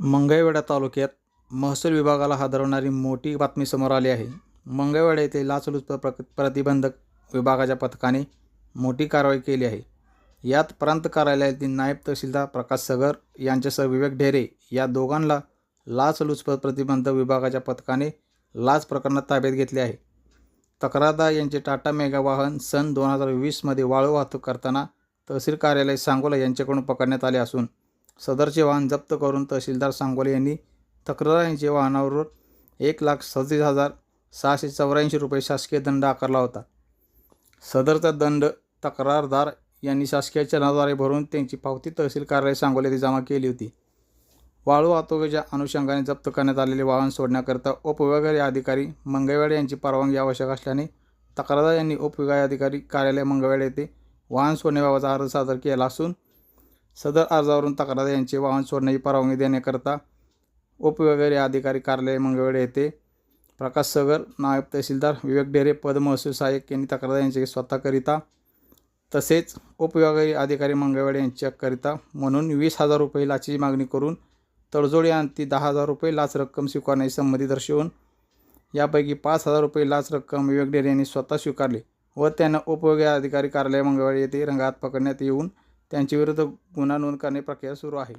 मंगळवेढा तालुक्यात महसूल विभागाला हादरवणारी मोठी बातमी समोर आली आहे. मंगळवेढा येथे लाचलुचपत प्र प्रतिबंधक विभागाच्या पथकाने मोठी कारवाई केली आहे. यात प्रांत कार्यालयातील नायब तहसीलदार प्रकाश सगर यांच्यासह विवेक ढेरे या दोघांना लाचलुचपत प्रतिबंधक विभागाच्या पथकाने लाच प्रकरणात ताब्यात घेतले आहे. तक्रारदार यांचे टाटा मेगा वाहन सन दोन हजार वीसमध्ये वाळू वाहतूक करताना तहसील कार्यालय सांगोला यांच्याकडून पकडण्यात आले असून सदरचे वाहन जप्त करून तहसीलदार सांगोले यांनी तक्रारदारांच्या वाहनावर एक लाख सदतीस हजार सहाशे चौऱ्याऐंशी रुपये शासकीय दंड आकारला होता. सदरचा दंड तक्रारदार यांनी शासकीय चलनाद्वारे भरून त्यांची पावती तहसील कार्यालय सांगोले येथे जमा केली होती. वाळू वाहतुकीच्या अनुषंगाने जप्त करण्यात आलेले वाहन सोडण्याकरिता उपविभागीय अधिकारी मंगळवेढा यांची परवानगी आवश्यक असल्याने तक्रारदार यांनी उपविभागीय अधिकारी कार्यालय मंगळवेढा येथे वाहन सोडण्याबाबतचा अर्ज सादर केला असून सदर अर्जावरून तक्रार यांचे वाहन सोडण्याची परवानगी देण्याकरता उपविभागीय अधिकारी कार्यालय मंगळवेढा येथे प्रकाश सगर नायब तहसीलदार विवेक डेरे पद महसूल सहाय्यक यांनी तक्रार यांचे स्वतःकरिता तसेच उपविभागीय अधिकारी मंगळवेढा यांच्याकरिता म्हणून वीस हजार रुपये लाचेची मागणी करून तडजोडी अंती दहा हजार रुपये लाच रक्कम स्वीकारण्याची संमती दर्शवून यापैकी पाच हजार रुपये लाच रक्कम विवेक डेरे यांनी स्वतः स्वीकारली व त्यांना उपविभागीय अधिकारी कार्यालय मंगळवेढा येथे रंगात पकडण्यात येऊन त्यांच्याविरुद्ध गुन्हा नोंद करणे प्रक्रिया सुरू आहे.